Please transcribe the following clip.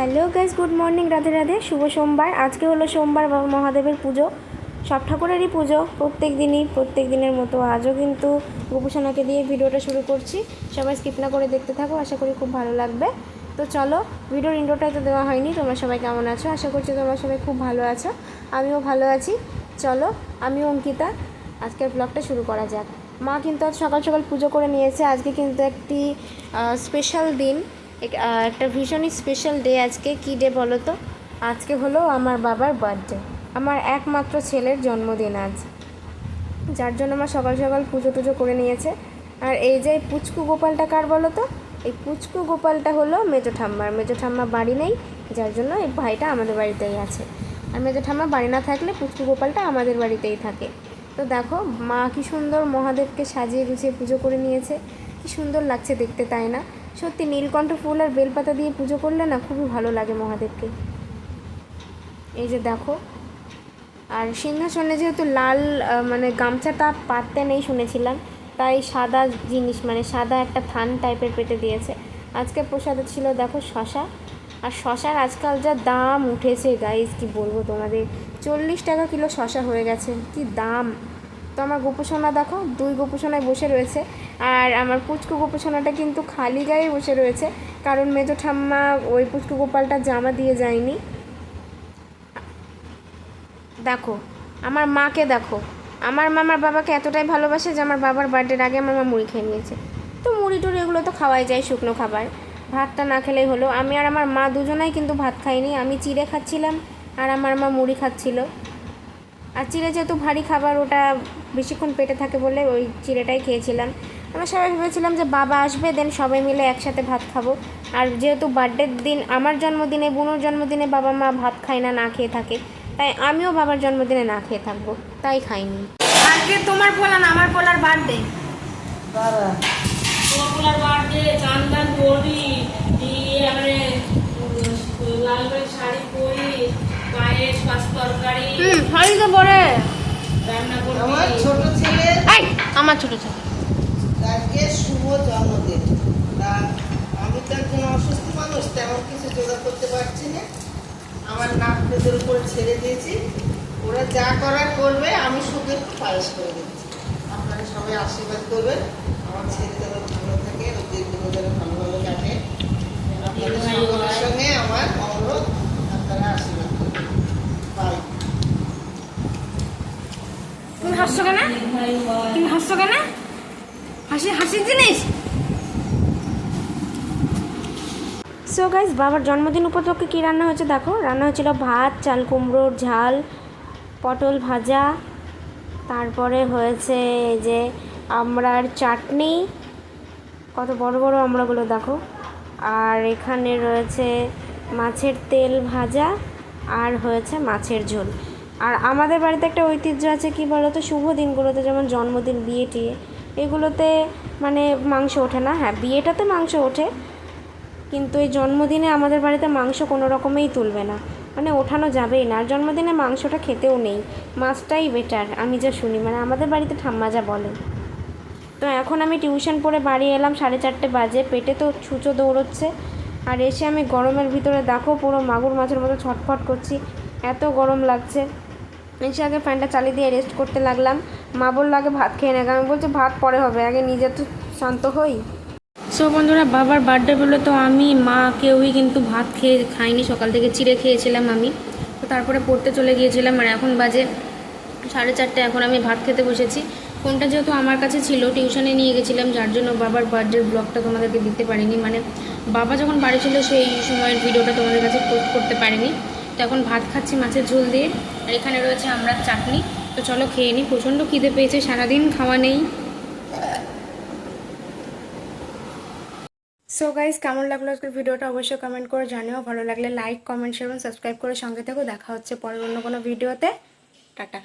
Hello guys good morning, Radhe Radhe, শুভ সোমবার। আজকে হলো সোমবার, বাবা মহাদেবের পুজো। সব ঠাকুরেরই পুজো, প্রত্যেক দিনই, প্রত্যেক দিনের মতো। আজও কিন্তু গোপুসোনাকে দিয়ে ভিডিওটা শুরু করছি। সবাই স্কিপ না করে দেখতে থাকো, আশা করি খুব ভালো লাগবে। তো চলো, ভিডিওর ইন্ট্রোটাই তো দেওয়া হয়নি। তোমরা সবাই কেমন আছো? আশা করছি তোমরা সবাই খুব ভালো আছো। আমিও ভালো আছি। চলো, আমি অঙ্কিতা। আজকের ব্লগটা শুরু করা যাক। মা কিন্তু আজ সকাল সকাল পুজো করে নিয়েছে। আজকে কিন্তু একটি স্পেশাল দিন। একটা ভীষণই স্পেশাল ডে আজকে। কী ডে বলো তো? আজকে হলো আমার বাবার বার্থডে আমার একমাত্র ছেলের জন্মদিন আজ। যার জন্য আমার সকাল সকাল পুজো টুজো করে নিয়েছে। আর এই যে পুচকু গোপালটা কার বলো তো? এই পুচকু গোপালটা হলো মেজো ঠাম্মার। মেজো ঠাম্মা বাড়ি নেই, যার জন্য এই ভাইটা আমাদের বাড়িতেই আছে। আর মেজো ঠাম্মা বাড়ি না থাকলে পুচকু গোপালটা আমাদের বাড়িতেই থাকে। তো দেখো, মা কি সুন্দর মহাদেবকে সাজিয়ে গুছিয়ে পুজো করে নিয়েছে। কি সুন্দর লাগছে দেখতে, তাই না? সত্যি নীলকণ্ঠ ফুল আর বেলপাতা দিয়ে পুজো করলে না খুবই ভালো লাগে মহাদেবকে। এই যে দেখো, আর সিংহাসনে যেহেতু লাল মানে গামছাটা পাততে নেই শুনেছিলাম, তাই সাদা জিনিস মানে সাদা একটা থান টাইপের পেতে দিয়েছে। আজকে প্রসাদে ছিল দেখো শশা, আর শশার আজকাল যা দাম উঠেছে গাইজ কি বলব তোমাদের? চল্লিশ টাকা কিলো শশা হয়ে গেছে, কি দাম? তো আমার গোপোষণা দেখো, দুই গোপোষণায় বসে রয়েছে। আর আমার পুচকু গোপোষণাটা কিন্তু খালি গায়ে বসে রয়েছে, কারণ মেজো ঠাম্মা ওই পুচকু গোপালটা জামা দিয়ে যায়নি। দেখো, আমার মাকে দেখো। আমার মামার বাবাকে এতটাই ভালোবাসে যে আমার বাবার বার্থডের আগে আমার মা মুড়ি খেয়ে নিয়েছে। তো মুড়ি টুড়ি এগুলো তো খাওয়াই যায় শুকনো খাবার। ভাতটা না খেলেই হলো। আমি আর আমার মা দুজনাই কিন্তু ভাত খাইনি, আমি চিড়ে খাচ্ছিলাম আর আমার মা মুড়ি খাচ্ছিল। আর চিড়ে যেহেতু ভারী খাবার ওটা বেশিক্ষণ পেটে থাকে বলে ওই চিড়েটাই খেয়েছিলাম। আমরা সবাই ভেবেছিলাম যে বাবা আসবে দেন সবাই মিলে একসাথে ভাত খাব। আর যেহেতু বার্থডের দিন আমার জন্মদিনে বুনোর জন্মদিনে বাবা মা ভাত খায় না না খেয়ে থাকে। তাই আমিও বাবার জন্মদিনে না খেয়ে থাকব তাই খাইনি। আজকে তোমার পোলা না আমার পোলার বার্থডে বাবা তোমার পোলার বার্থডে চান্দান পরি দিয়ে মানে লাল করে শাড়ি পরি পায়েস পাঁচ তরকারি হুম আমার ছোট ছেলে আমার ছোট ছোট আজকে শুভ জন্মদিন। তা আমি তো একজন অসুস্থ মানুষ তেমন কিছু জোগাড় করতে পারছি না। আমার নাতনিদের উপর ছেড়ে দিয়েছি। ওরা যা করার করবে আমি শুধু একটু পায়েস করে দিচ্ছি। আপনারা সবাই আশীর্বাদ করবেন। আমার ছেলে যেন ভালো থাকে যেন ভালো ভালো কাটে আপনাদের সকলের সঙ্গে আমার অনুরোধ আপনারা আশীর্বাদ করবেন বাই তুমি হাসছো কেন? তুমি হাসছো কেন? হাসি হাসির জিনিস? সো গাইজ বাবার জন্মদিন উপলক্ষে কী রান্না হয়েছে দেখো? রান্না হয়েছিল ভাত, চাল কুমড়োর ঝাল, পটল ভাজা। তারপরে হয়েছে যে আমড়ার চাটনি। কত বড় বড় আমড়াগুলো দেখো। আর এখানে রয়েছে মাছের তেল ভাজা আর হয়েছে মাছের ঝোল। আর আমাদের বাড়িতে একটা ঐতিহ্য আছে কি বলতো? শুভ দিনগুলোতে যেমন জন্মদিন বিয়ে টিয়ে এগুলোতে মানে মাংস ওঠে না? হ্যাঁ বিয়েটাতে মাংস ওঠে, কিন্তু এই জন্মদিনে আমাদের বাড়িতে মাংস কোনো রকমেই তুলবে না। মানে ওঠানো যাবেই না। আর জন্মদিনে মাংসটা খেতেও নেই। মাছটাই বেটার, আমি যা শুনি। মানে আমাদের বাড়িতে ঠাম্মা যা বলে তো এখন আমি টিউশন পড়ে বাড়ি এলাম, সাড়ে চারটে বাজে। পেটে তো ছুঁচো দৌড়চ্ছে। আর এসে আমি গরমের ভিতরে দেখো, পুরো মাগুর মাছের মতো ছটফট করছি। এত গরম লাগছে। এসে আগে ফ্যানটা চালিয়ে দিয়ে রেস্ট করতে লাগলাম। মা বলল, আগে ভাত খেয়ে নেগা আমি বলছি, ভাত পরে হবে। আগে নিজে তো শান্ত হই। সো বন্ধুরা, বাবার বার্থডে বলে তো আমি, মা কেউই কিন্তু ভাত খেয়ে খাইনি সকাল থেকে চিড়ে খেয়েছিলাম আমি। তো তারপরে পড়তে চলে গিয়েছিলাম আর এখন বাজে সাড়ে চারটে। এখন আমি ভাত খেতে বসেছি। ফোনটা যেহেতু আমার কাছে ছিল, টিউশনে নিয়ে গেছিলাম, যার জন্য বাবার বার্থডের ব্লগটা তোমাদেরকে দিতে পারিনি। মানে বাবা যখন বাড়ি ছিল, সেই সময়ের ভিডিওটা তোমাদের কাছে পোস্ট করতে পারিনি। তো এখন ভাত খাচ্ছি মাছের ঝোল দিয়ে। আর এখানে রয়েছে আমরা চাটনি। তো চলো খেয়ে নিই প্রচণ্ড খিদে পেয়েছে, সারাদিন খাওয়া নেই। সো গাইজ কেমন লাগল আজকের ভিডিওটা? অবশ্যই কমেন্ট করে জানিও। ভালো লাগলে লাইক কমেন্ট শেয়ার এবং সাবস্ক্রাইব করে সঙ্গে থেকেও দেখা হচ্ছে পরের অন্য কোনো ভিডিওতে। টাটা।